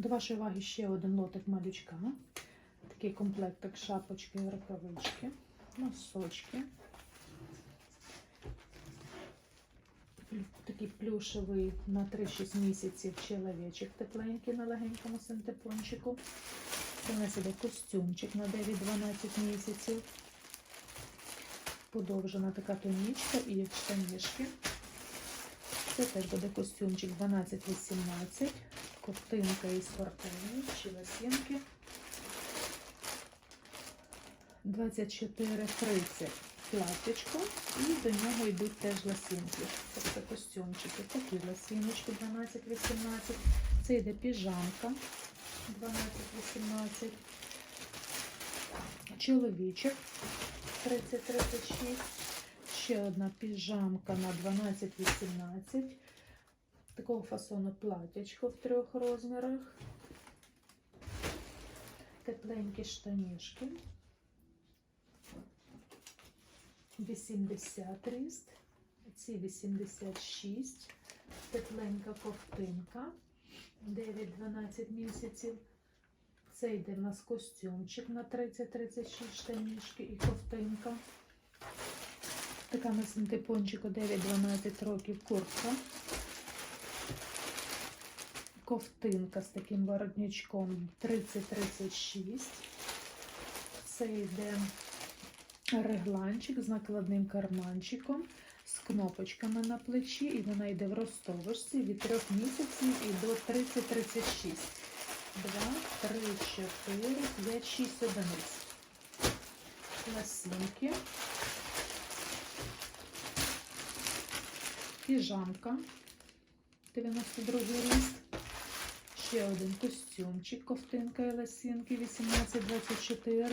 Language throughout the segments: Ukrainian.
До вашої уваги ще один лотик малючка. Такий комплектик шапочки рукавички, носочки. Такий плюшевий на 3-6 місяців чоловічок тепленький на легенькому синтепончику. Це нас костюмчик на 9-12 місяців. Подовжена така тонічка і штанішки. Це теж буде костюмчик 12-18, ковтинка із спортивної чи лосінки. 24-30 платічко і до нього йдуть теж лосінки. Тобто костюмчики. Такі лосіночки 12-18. Це йде піжамка 12-18. Чоловічок 30-36. Ще одна піжамка на 12-18. Такого фасону платячко в трьох розмірах. Тепленькі штанішки. 80 ріст. Ці 86. Тепленька ковтинка. 9-12 місяців. Це йде в нас костюмчик на 30-36 штанішки і ковтинка. Така на синтепончику 9-12 років куртка. Ковтинка з таким воротничком 30-36. Це йде регланчик з накладним карманчиком, з кнопочками на плечі, і вона йде в ростовочці від 3 місяців і до 30-36. 2, 3, 4, 5, 6 одиниць. Лосинки. Піжамка 92 ріст. Ще один костюмчик, ковтинка і лосинки 18-24.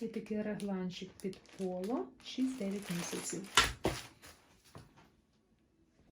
І такий регланчик під поло 6-9 місяців.